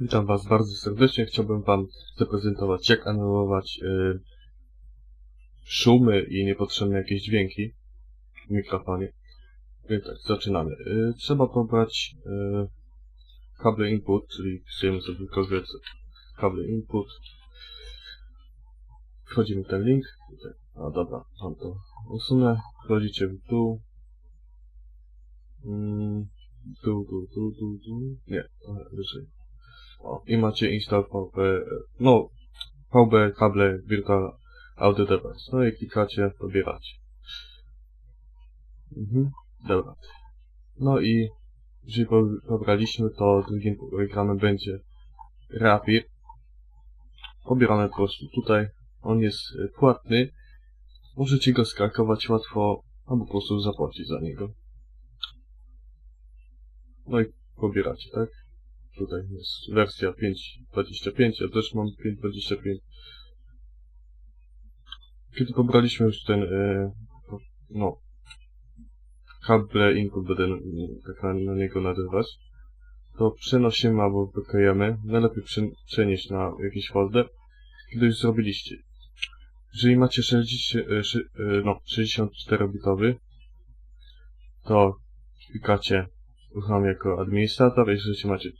Witam Was bardzo serdecznie. Chciałbym Wam zaprezentować, jak anulować y, szumy i niepotrzebne jakieś dźwięki w mikrofonie. Więc tak, zaczynamy. Y, trzeba pobrać y, kable input, czyli wpisujemy sobie wiece. Kable input. Wchodzimy w ten link. A dobra, mam to usunę. Wchodzicie w dół. Mm, dół, dół, dół, dół, dół. Nie, wyżej. O, i macie install VB, no, VB kable Virtual Audio Device. No i klikacie, pobieracie. Mhm, dobra. No i jeżeli po- pobraliśmy, to drugim ekranem będzie Rapid. Pobierane po prostu tutaj. On jest y, płatny. Możecie go skalkować łatwo, albo po prostu zapłacić za niego. No i pobieracie, tak? Tutaj jest wersja 5.25, ja też mam 5.25. Kiedy pobraliśmy już ten, e, no, kable input, będę tak na, na niego nazywać, to przenosimy albo wykajemy. Najlepiej prze, przenieść na jakiś folder, kiedy już zrobiliście. Jeżeli macie 60, e, e, no, 64-bitowy, to klikacie uruchamiam jako administrator, jeżeli macie,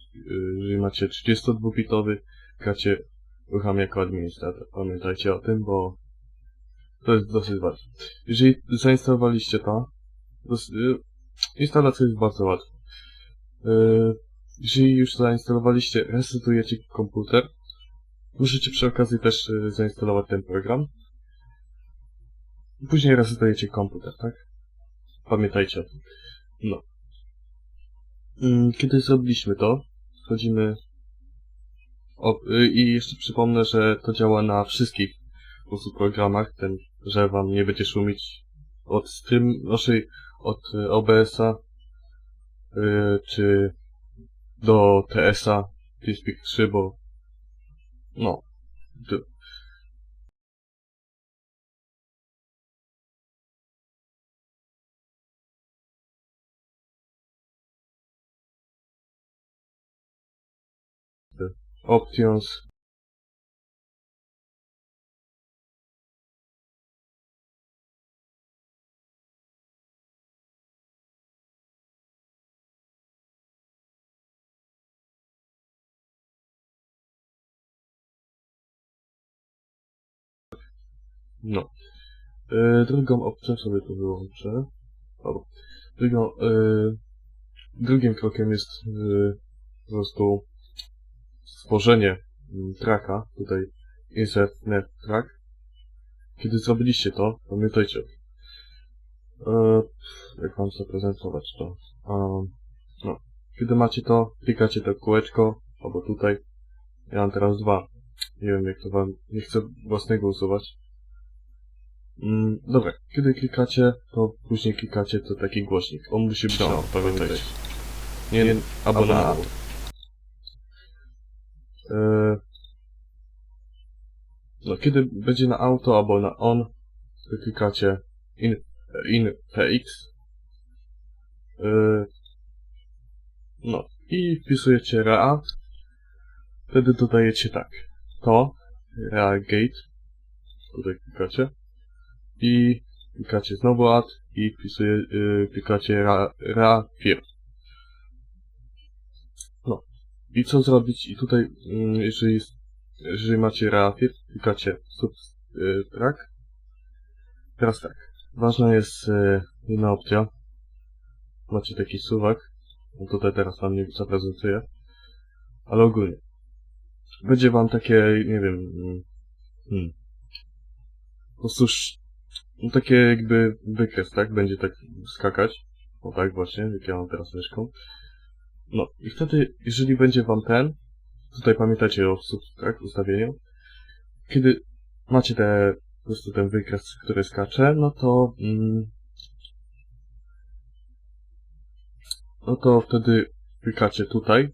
jeżeli macie 32-bitowy, gracie uruchamiam jako administrator. Pamiętajcie o tym, bo to jest dosyć ważne. Jeżeli zainstalowaliście to, y, instalacja jest bardzo łatwa. Y, Jeżeli już zainstalowaliście, resetujecie komputer, możecie przy okazji też y, zainstalować ten program. Później resetujecie komputer, tak? Pamiętajcie o tym. No. Mm, Kiedy zrobiliśmy to, wchodzimy o, y, i jeszcze przypomnę, że to działa na wszystkich po programach, ten, że wam nie będzie szumić od stream, naszej, od y, OBS-a y, czy do TS-a TeamSpeak 3, bo no, options No. E, drugą opcją sobie to wyłączę. Dobra. Drugą, e, drugim krokiem jest e, po prostu stworzenie mm, tracka. Tutaj insert net track. Kiedy zrobiliście to, pamiętajcie. E, jak mam zaprezentować to? E, no. Kiedy macie to, klikacie to kółeczko, albo tutaj. Ja mam teraz dwa. Nie wiem jak to wam, nie chcę własnego usuwać. Mm, dobra, kiedy klikacie, to później klikacie to taki głośnik. On musi być no, pamiętajcie. Nie, nie albo na auto. E, no, kiedy będzie na auto albo na on, klikacie in, in px. E, no, i wpisujecie rea. Wtedy dodajecie tak. To, rea gate. Tutaj klikacie i klikacie znowu add i wpisuje, y, klikacie ra, ra fir. I co zrobić? I tutaj, mm, jeżeli, jest- jeżeli macie fir, klikacie sub y. Teraz tak. Ważna jest y, inna opcja. Macie taki suwak. No tutaj teraz wam nie zaprezentuję. Ale ogólnie. Będzie wam takie, nie wiem, mm, hmm, po prostu no takie jakby wykres, tak? Będzie tak skakać. O tak właśnie, jak ja mam teraz myszką. No i wtedy, jeżeli będzie wam ten, tutaj pamiętacie o tak, ustawieniu, kiedy macie te, po prostu ten wykres, który skacze, no to, mm, no to wtedy klikacie tutaj,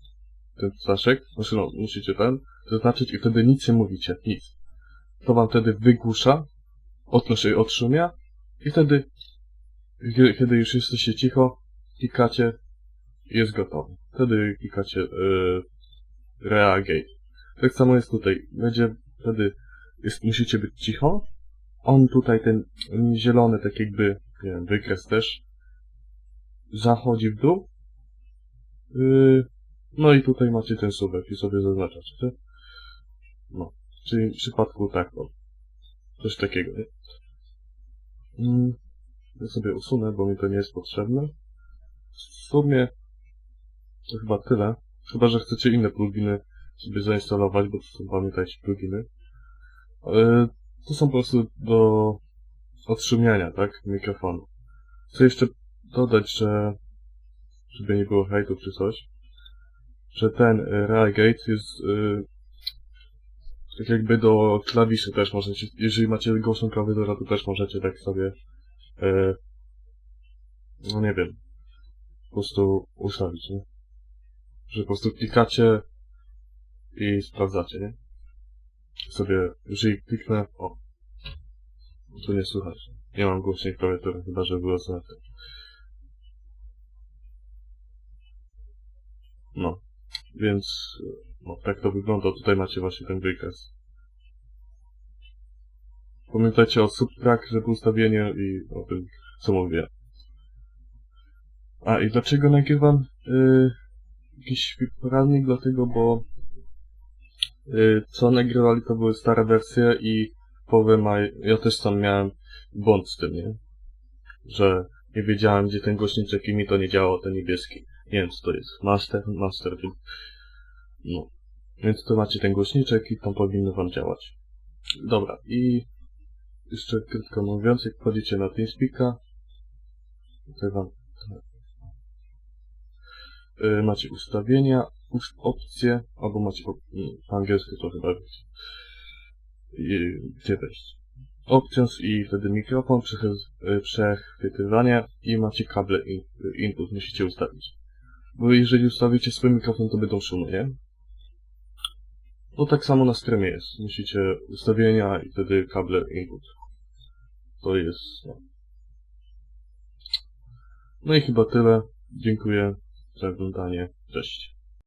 ten ptaszek, znaczy no, musicie ten, zaznaczyć i wtedy nic nie mówicie, nic. To wam wtedy wygłusza, od, znaczy odszumia i wtedy, kie- kiedy już jesteście cicho, klikacie jest gotowy. Wtedy klikacie yy, Reagate. Tak samo jest tutaj. Będzie wtedy, jest, musicie być cicho. On tutaj, ten zielony, tak jakby, nie wiem, wykres też, zachodzi w dół. Yy, no i tutaj macie ten suwek i sobie zaznaczacie, tak? No, czyli w przypadku tak, o, coś takiego, nie? Mm, ja sobie usunę, bo mi to nie jest potrzebne. W sumie to chyba tyle. Chyba, że chcecie inne pluginy sobie zainstalować, bo to są, pamiętajcie, pluginy. Yy, to są po prostu do odszumiania, tak, mikrofonu. Chcę jeszcze dodać, że żeby nie było hejtu czy coś, że ten y, Reagate jest y, tak jakby do klawiszy też możecie, jeżeli macie głośną klawiaturę, to też możecie tak sobie no nie wiem, po prostu ustawić, nie? Że po prostu klikacie i sprawdzacie, nie? Sobie, jeżeli kliknę, o, tu nie słychać. Nie mam głośnej klawiatury, chyba że było słychać. No, więc no, tak to wygląda. Tutaj macie właśnie ten wykres. Pamiętajcie o subtrack, żeby ustawienie i o tym, co mówię. A i dlaczego nagrywam y, jakiś poradnik? Dlatego, bo y, co nagrywali to były stare wersje i połowę maj... Ja też tam miałem błąd z tym, nie? Że nie wiedziałem, gdzie ten głośniczek i mi to nie działało, ten niebieski. Nie wiem, co to jest. Master, master. No. Więc tu macie ten głośniczek i tam powinno wam działać. Dobra, i jeszcze krótko mówiąc, jak wchodzicie na TeamSpeak'a, tutaj wam macie ustawienia, ust- opcje, albo macie po, mm, po angielsku to chyba gdzie wejść? Options i wtedy mikrofon, y, przechwytywanie i macie kable in, y, input, musicie ustawić. Bo jeżeli ustawicie swój mikrofon, to będą szumy, nie? No tak samo na streamie jest. Musicie ustawienia i wtedy kable input. To jest... No, no i chyba tyle. Dziękuję za oglądanie. Cześć.